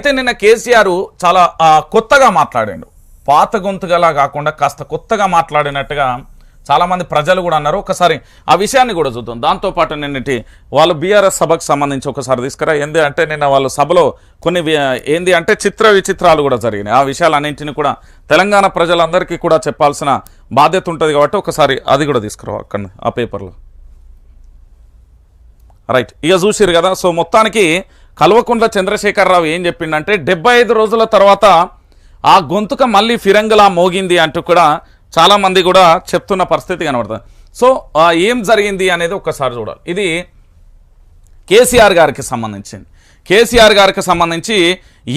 అయితే నిన్న కేసీఆర్ చాలా కొత్తగా మాట్లాడాడు. పాత గొంతుగలా కాకుండా కాస్త కొత్తగా మాట్లాడినట్టుగా చాలామంది ప్రజలు కూడా అన్నారు. ఒకసారి ఆ విషయాన్ని కూడా చూద్దాం. దాంతోపాటు నిన్నటి వాళ్ళు బీఆర్ఎస్ సభకు సంబంధించి ఒకసారి తీసుకురా. ఏంది అంటే నిన్న వాళ్ళ సభలో కొన్ని వి- ఏంది అంటే చిత్ర విచిత్రాలు కూడా జరిగినాయి. ఆ విషయాలన్నింటినీ కూడా తెలంగాణ ప్రజలందరికీ కూడా చెప్పాల్సిన బాధ్యత ఉంటుంది కాబట్టి ఒకసారి అది కూడా తీసుకురా అక్కడ ఆ పేపర్లో. రైట్. ఇక చూసిరు కదా. సో మొత్తానికి కల్వకుంట్ల చంద్రశేఖరరావు ఏం చెప్పిండంటే డెబ్బై ఐదు రోజుల తర్వాత ఆ గొంతుక మళ్ళీ ఫిరంగులా మోగింది అంటూ కూడా చాలామంది కూడా చెప్తున్న పరిస్థితి కనబడుతుంది. సో ఏం జరిగింది అనేది ఒక్కసారి చూడాలి. ఇది కేసీఆర్ గారికి సంబంధించింది. కేసీఆర్ గారికి సంబంధించి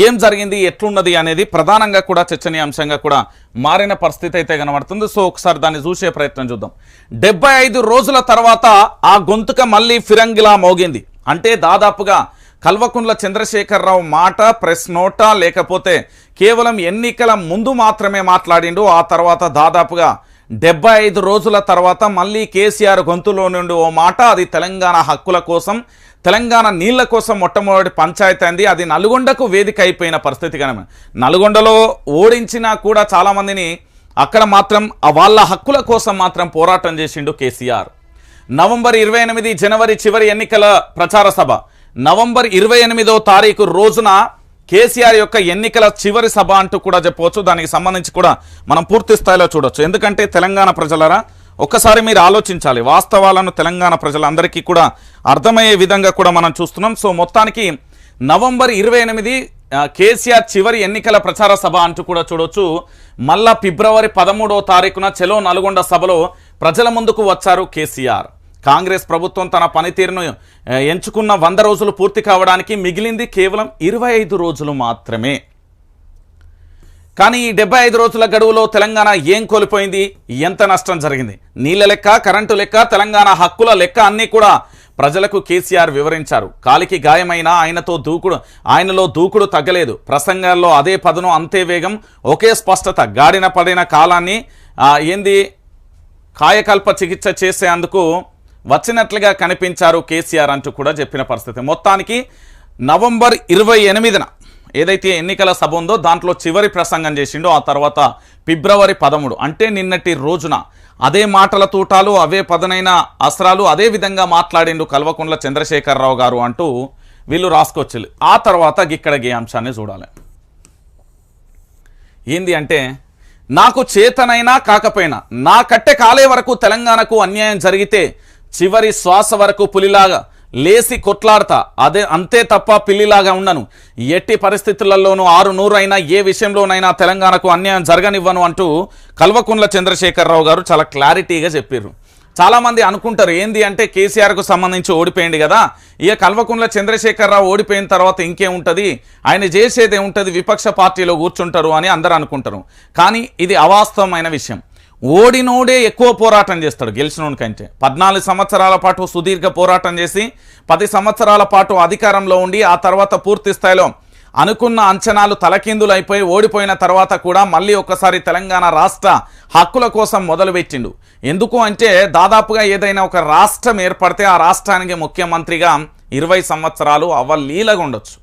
ఏం జరిగింది ఎట్లున్నది అనేది ప్రధానంగా కూడా చర్చనీయాంశంగా కూడా మారిన పరిస్థితి అయితే కనబడుతుంది. సో ఒకసారి దాన్ని చూసే ప్రయత్నం చూద్దాం. డెబ్బై ఐదు రోజుల తర్వాత ఆ గొంతుక మళ్ళీ ఫిరంగిలా మోగింది. అంటే దాదాపుగా కల్వకుండ్ల చంద్రశేఖరరావు మాట ప్రెస్ నోటా లేకపోతే కేవలం ఎన్నికల ముందు మాత్రమే మాట్లాడిండు. ఆ తర్వాత దాదాపుగా డెబ్బై ఐదు రోజుల తర్వాత మళ్ళీ కేసీఆర్ గొంతులో నుండి ఓ మాట అది తెలంగాణ హక్కుల కోసం తెలంగాణ నీళ్ళ కోసం మొట్టమొదటి పంచాయతీ అయింది అది నల్గొండకు వేదిక అయిపోయిన పరిస్థితి కనుక నల్గొండలో ఓడించినా కూడా చాలామందిని అక్కడ మాత్రం వాళ్ళ హక్కుల కోసం మాత్రం పోరాటం చేసిండు కేసీఆర్. నవంబర్ ఇరవై ఎనిమిది జనవరి చివరి ఎన్నికల ప్రచార సభ. నవంబర్ ఇరవై ఎనిమిదో తారీఖు రోజున కేసీఆర్ యొక్క ఎన్నికల చివరి సభ అంటూ కూడా చెప్పవచ్చు. దానికి సంబంధించి కూడా మనం పూర్తి స్థాయిలో చూడొచ్చు. ఎందుకంటే తెలంగాణ ప్రజలరా ఒక్కసారి మీరు ఆలోచించాలి. వాస్తవాలను తెలంగాణ ప్రజలందరికీ కూడా అర్థమయ్యే విధంగా కూడా మనం చూస్తున్నాం. సో మొత్తానికి నవంబర్ ఇరవై ఎనిమిది కేసీఆర్ చివరి ఎన్నికల ప్రచార సభ అంటూ కూడా చూడొచ్చు. మళ్ళా ఫిబ్రవరి పదమూడవ తారీఖున చెలో నల్గొండ సభలో ప్రజల ముందుకు వచ్చారు కేసీఆర్. కాంగ్రెస్ ప్రభుత్వం తన పనితీరును ఎంచుకున్న వంద రోజులు పూర్తి కావడానికి మిగిలింది కేవలం ఇరవై ఐదు రోజులు మాత్రమే. కానీ ఈ డెబ్బై ఐదు రోజుల గడువులో తెలంగాణ ఏం కోల్పోయింది? ఎంత నష్టం జరిగింది? నీళ్ళ లెక్క కరెంటు లెక్క తెలంగాణ హక్కుల లెక్క అన్నీ కూడా ప్రజలకు కేసీఆర్ వివరించారు. కాలికి గాయమైన ఆయనతో దూకుడు ఆయనలో దూకుడు తగ్గలేదు. ప్రసంగాల్లో అదే పదను అంతే వేగం ఒకే స్పష్టత. గాడిన పడిన కాలాన్ని ఏంది? కాయకల్ప చికిత్స చేసేందుకు వచ్చినట్లుగా కనిపించారు కేసీఆర్ అంటూ కూడా చెప్పిన పరిస్థితి. మొత్తానికి నవంబర్ ఇరవై ఎనిమిదిన ఏదైతే ఎన్నికల సభ ఉందో దాంట్లో చివరి ప్రసంగం చేసిండో ఆ తర్వాత ఫిబ్రవరి పదమూడు. అంటే నిన్నటి రోజున అదే మాటల తూటాలు అవే పదనైన అస్త్రాలు అదే విధంగా మాట్లాడిండు కల్వకుంట్ల చంద్రశేఖరరావు గారు అంటూ వీళ్ళు రాసుకొచ్చి ఆ తర్వాత ఇక్కడ గే అంశాన్ని చూడాలి. ఏంది అంటే నాకు చేతనైనా కాకపోయినా నా కట్టె కాలే వరకు తెలంగాణకు అన్యాయం జరిగితే చివరి శ్వాస వరకు పులిలాగా లేసి కొట్లాడతా. అదే అంతే తప్ప పిల్లిలాగా ఉండను. ఎట్టి పరిస్థితులలోనూ ఆరు నూరు అయినా ఏ విషయంలోనైనా తెలంగాణకు అన్యాయం జరగనివ్వను అంటూ కల్వకుంట్ల చంద్రశేఖరరావు గారు చాలా క్లారిటీగా చెప్పారు చాలామంది అనుకుంటారు ఏంది అంటే కేసీఆర్కు సంబంధించి ఓడిపోయింది కదా. ఇక కల్వకుంట్ల చంద్రశేఖరరావు ఓడిపోయిన తర్వాత ఇంకేముంటుంది? ఆయన చేసేదే ఉంటుంది విపక్ష పార్టీలో కూర్చుంటారు అని అందరూ అనుకుంటారు. కానీ ఇది అవాస్తవమైన విషయం. ఓడినోడే ఎక్కువ పోరాటం చేస్తాడు గెలిచినోడి కంటే. పద్నాలుగు సంవత్సరాల పాటు సుదీర్ఘ పోరాటం చేసి పది సంవత్సరాల పాటు అధికారంలో ఉండి ఆ తర్వాత పూర్తి స్థాయిలో అనుకున్న అంచనాలు తలకిందులు అయిపోయి ఓడిపోయిన తర్వాత కూడా మళ్ళీ ఒకసారి తెలంగాణ రాష్ట్ర హక్కుల కోసం మొదలుపెట్టిండు. ఎందుకు అంటే దాదాపుగా ఏదైనా ఒక రాష్ట్రం ఏర్పడితే ఆ రాష్ట్రానికి ముఖ్యమంత్రిగా ఇరవై సంవత్సరాలు అవ్వలీలగా ఉండొచ్చు.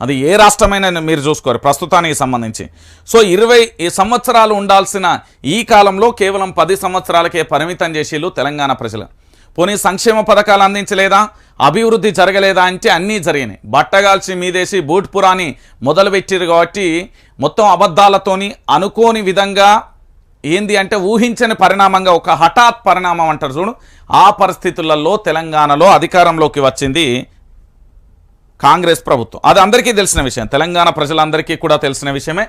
అది ఏ రాష్ట్రమైనా మీరు చూసుకోరు ప్రస్తుతానికి సంబంధించి. సో ఇరవై ఈ సంవత్సరాలు ఉండాల్సిన ఈ కాలంలో కేవలం పది సంవత్సరాలకే పరిమితం చేసిళ్ళు తెలంగాణ ప్రజలు. పోనీ సంక్షేమ పథకాలు అందించలేదా? అభివృద్ధి జరగలేదా అంటే అన్నీ జరిగినాయి. బట్టగాల్చి మీదేసి బూట్పురాని మొదలుపెట్టారు కాబట్టి మొత్తం అబద్ధాలతోని అనుకోని విధంగా ఏంది అంటే ఊహించని పరిణామంగా ఒక హఠాత్ పరిణామం అంటారు చూడు. ఆ పరిస్థితులలో తెలంగాణలో అధికారంలోకి వచ్చింది కాంగ్రెస్ ప్రభుత్వం. అది అందరికీ తెలిసిన విషయం. తెలంగాణ ప్రజలందరికీ కూడా తెలిసిన విషయమే.